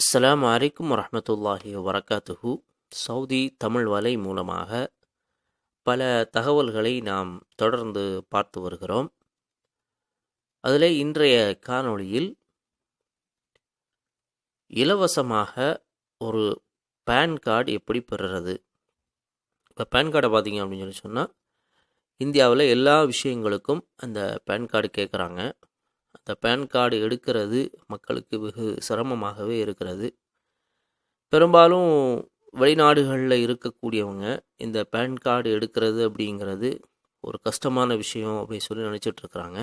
அஸ்லாம் அலைக்கும் வரமத்துல்லாஹி வரகாத்துஹு சவுதி தமிழ் வலை மூலமாக பல தகவல்களை நாம் தொடர்ந்து பார்த்து வருகிறோம். அதில் இன்றைய காணொளியில் இலவசமாக ஒரு பேன் கார்டு எப்படி பெறுறது? இப்போ பேன் கார்டை பார்த்தீங்க அப்படின்னு சொல்லி சொன்னால் இந்தியாவில் எல்லா விஷயங்களுக்கும் அந்த பேன் கார்டு கேட்குறாங்க. இந்த பேன் கார்டு எடுக்கிறது மக்களுக்கு வெகு சிரமமாகவே இருக்கிறது. பெரும்பாலும் வெளிநாடுகளில் இருக்கக்கூடியவங்க இந்த பேன் கார்டு எடுக்கிறது அப்படிங்கிறது ஒரு கஷ்டமான விஷயம் அப்படின்னு சொல்லி நினச்சிட்டு இருக்கிறாங்க.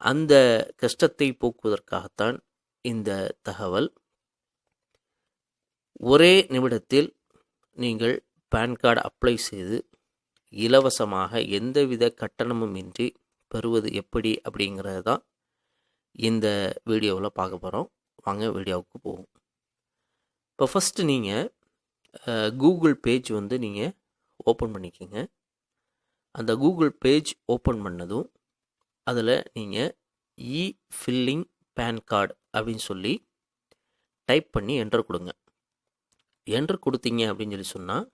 அந்த கஷ்டத்தை போக்குவதற்காகத்தான் இந்த தகவல். ஒரே நிமிடத்தில் நீங்கள் பேன் கார்டு அப்ளை செய்து இலவசமாக எந்தவித கட்டணமும் இன்றி பெறுவது எப்படி அப்படிங்கிறது தான் இந்த வீடியோவில் பார்க்க போகிறோம் வாங்க வீடியோவுக்கு போவோம். இப்போ ஃபஸ்ட்டு நீங்கள் கூகுள் பேஜ் வந்து நீங்கள் ஓப்பன் பண்ணிக்கோங்க. அந்த கூகுள் பேஜ் ஓப்பன் பண்ணதும் அதில் நீங்கள் இ ஃபில்லிங் பேன் கார்டு அப்படின்னு சொல்லி டைப் பண்ணி என்டர் கொடுங்க. என்டர் கொடுத்தீங்க அப்படின்னு சொல்லி சொன்னால்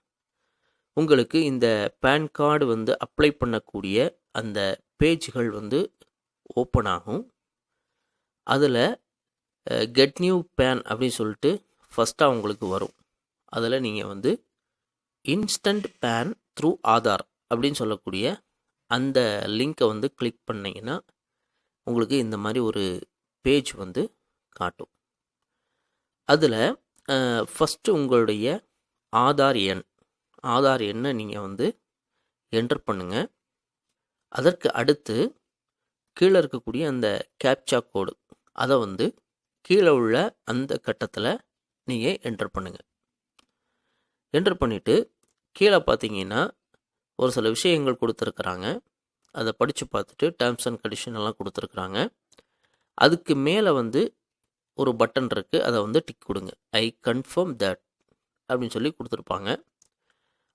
உங்களுக்கு இந்த பேன் கார்டு வந்து அப்ளை பண்ணக்கூடிய அந்த பேஜ்கள் வந்து ஓப்பன் ஆகும். அதில் கெட் நியூ பேன் அப்படின்னு சொல்லிட்டு ஃபஸ்ட்டாக உங்களுக்கு வரும். அதில் நீங்கள் வந்து இன்ஸ்டன்ட் பேன் த்ரூ ஆதார் அப்படின்னு சொல்லக்கூடிய அந்த லிங்க்கை வந்து கிளிக் பண்ணிங்கன்னா உங்களுக்கு இந்த மாதிரி ஒரு பேஜ் வந்து காட்டும். அதில் ஃபஸ்ட்டு உங்களுடைய ஆதார் எண் ஆதார் எண்ணை நீங்கள் வந்து என்டர் பண்ணுங்கள் அதற்கு அடுத்து கீழே இருக்கக்கூடிய அந்த கேப்சா கோடு அதை வந்து கீழே உள்ள அந்த கட்டத்தில் நீங்கள் என்டர் பண்ணுங்கள் என்டர் பண்ணிவிட்டு கீழே பார்த்தீங்கன்னா ஒரு சில விஷயங்கள் கொடுத்துருக்குறாங்க. அதை படித்து பார்த்துட்டு டேர்ம்ஸ் அண்ட் கண்டிஷன் எல்லாம் கொடுத்துருக்குறாங்க. அதுக்கு மேலே வந்து ஒரு பட்டன் இருக்குது அதை வந்து டிக் கொடுங்க. ஐ கன்ஃபார்ம் தட் அப்படின்னு சொல்லி கொடுத்துருப்பாங்க.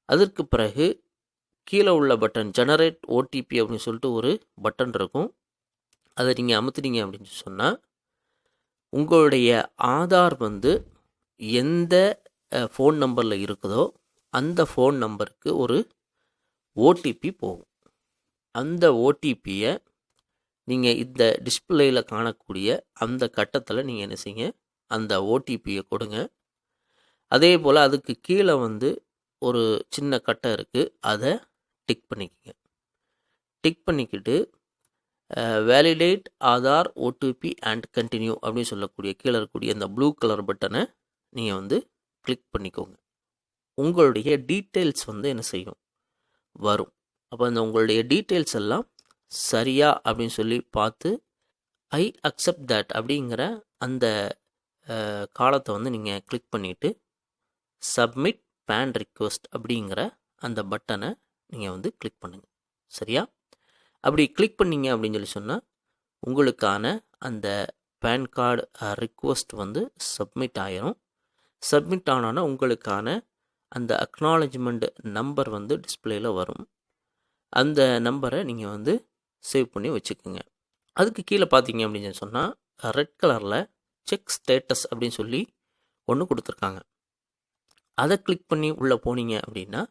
அதற்கு பிறகு கீழே உள்ள பட்டன் ஜெனரேட் ஓடிபி அப்படின்னு சொல்லிட்டு ஒரு பட்டன் இருக்கும். அதை நீங்கள் அமுத்துனீங்க அப்படின்னு சொன்னால் உங்களுடைய ஆதார் வந்து எந்த ஃபோன் நம்பரில் இருக்குதோ அந்த ஃபோன் நம்பருக்கு ஒரு ஓடிபி போகும். அந்த ஓடிபியை நீங்கள் இந்த டிஸ்பிளேயில் காணக்கூடிய அந்த கட்டத்தில் நீங்கள் என்ன செய்யுங்க அந்த ஓடிபியை கொடுங்க. அதே போல் அதுக்கு கீழே வந்து ஒரு சின்ன கட்டம் இருக்குது அதை டிக் பண்ணிக்கோங்க. டிக் பண்ணிக்கிட்டு validate Aadhaar OTP and continue அப்படின்னு சொல்லக்கூடிய கீழே இருக்கக்கூடிய அந்த ப்ளூ கலர் பட்டனை நீங்கள் வந்து கிளிக் பண்ணிக்கோங்க. உங்களுடைய டீட்டெயில்ஸ் வந்து என்ன செய்யும்? வரும். அப்போ அந்த உங்களுடைய டீட்டெயில்ஸ் எல்லாம் சரியா அப்படின்னு சொல்லி பார்த்து ஐ அக்செப்ட் தட் அப்படிங்கிற அந்த காலத்தை வந்து நீங்கள் கிளிக் பண்ணிவிட்டு சப்மிட் பேன் ரிக்வஸ்ட் அப்படிங்கிற அந்த பட்டனை நீங்கள் வந்து கிளிக் பண்ணுங்கள் சரியா? அப்படி கிளிக் பண்ணிங்க அப்படின்னு சொல்லி சொன்னால் உங்களுக்கான அந்த பேன் கார்டு ரிக்வஸ்ட் வந்து சப்மிட் ஆயிரும். சப்மிட் ஆனோன்னா உங்களுக்கான அந்த அக்னாலஜ்மெண்ட் நம்பர் வந்து டிஸ்பிளேயில் வரும். அந்த நம்பரை நீங்கள் வந்து சேவ் பண்ணி வச்சுக்கோங்க. அதுக்கு கீழே பார்த்தீங்க அப்படின்னு சொன்னால் ரெட் கலரில் செக் ஸ்டேட்டஸ் அப்படின்னு சொல்லி ஒன்று கொடுத்துருக்காங்க. அதை கிளிக் பண்ணி உள்ளே போனீங்க அப்படின்னா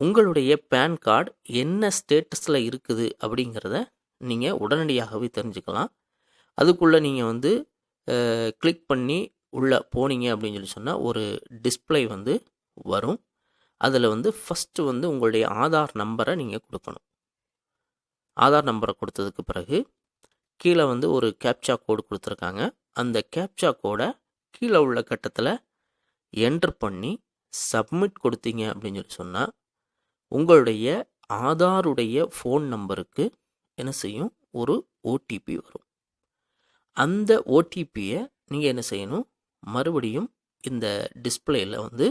உங்களுடைய பேன் கார்டு என்ன ஸ்டேட்டஸில் இருக்குது அப்படிங்கிறத நீங்கள் உடனடியாகவே தெரிஞ்சுக்கலாம். அதுக்குள்ளே நீங்கள் வந்து கிளிக் பண்ணி உள்ளே போனீங்க அப்படின்னு சொல்லி சொன்னால் ஒரு டிஸ்பிளே வந்து வரும். அதில் வந்து ஃபஸ்ட்டு வந்து உங்களுடைய ஆதார் நம்பரை நீங்கள் கொடுக்கணும். ஆதார் நம்பரை கொடுத்ததுக்கு பிறகு கீழே வந்து ஒரு கேப்சா கோடு கொடுத்துருக்காங்க. அந்த கேப்சா கோடை கீழே உள்ள கட்டத்தில் என்டர் பண்ணி சப்மிட் கொடுத்தீங்க அப்படின்னு சொல்லி சொன்னால் உங்களுடைய ஆதாருடைய ஃபோன் நம்பருக்கு என்ன செய்யும்? ஒரு ஓடிபி வரும். அந்த ஓடிபியை நீங்கள் என்ன செய்யணும்? மறுபடியும் இந்த டிஸ்பிளேயில் வந்து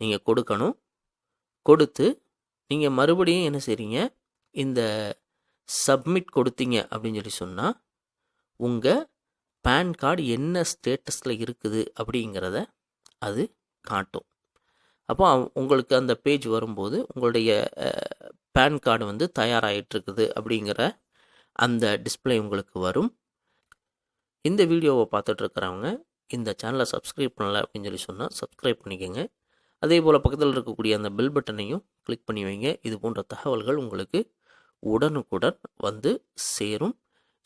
நீங்கள் கொடுக்கணும். கொடுத்து நீங்கள் மறுபடியும் என்ன செய்கிறீங்க இந்த சப்மிட் கொடுத்தீங்க அப்படின்னு சொல்லி சொன்னால் உங்கள் பேன் கார்டு என்ன ஸ்டேட்டஸில் இருக்குது அப்படிங்கிறத அது காட்டும். அப்போ உங்களுக்கு அந்த பேஜ் வரும்போது உங்களுடைய பேன் கார்டு வந்து தயாராகிட்டுருக்குது அப்படிங்கிற அந்த டிஸ்பிளே உங்களுக்கு வரும். இந்த வீடியோவை பார்த்துட்ருக்கிறவங்க இந்த சேனலை சப்ஸ்கிரைப் பண்ணல அப்படின்னு சொல்லி சொன்னால் சப்ஸ்கிரைப் பண்ணிக்கோங்க. அதே போல் பக்கத்தில் இருக்கக்கூடிய அந்த பெல் பட்டனையும் கிளிக் பண்ணி வைங்க. இது போன்ற தகவல்கள் உங்களுக்கு உடனுக்குடன் வந்து சேரும்.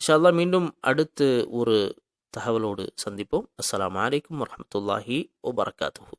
இன்ஷா மீண்டும் அடுத்து ஒரு தகவலோடு சந்திப்போம். அஸ்லாம் வலைக்கம் வரமத்துல்லாஹி வபரகாத்துஹு.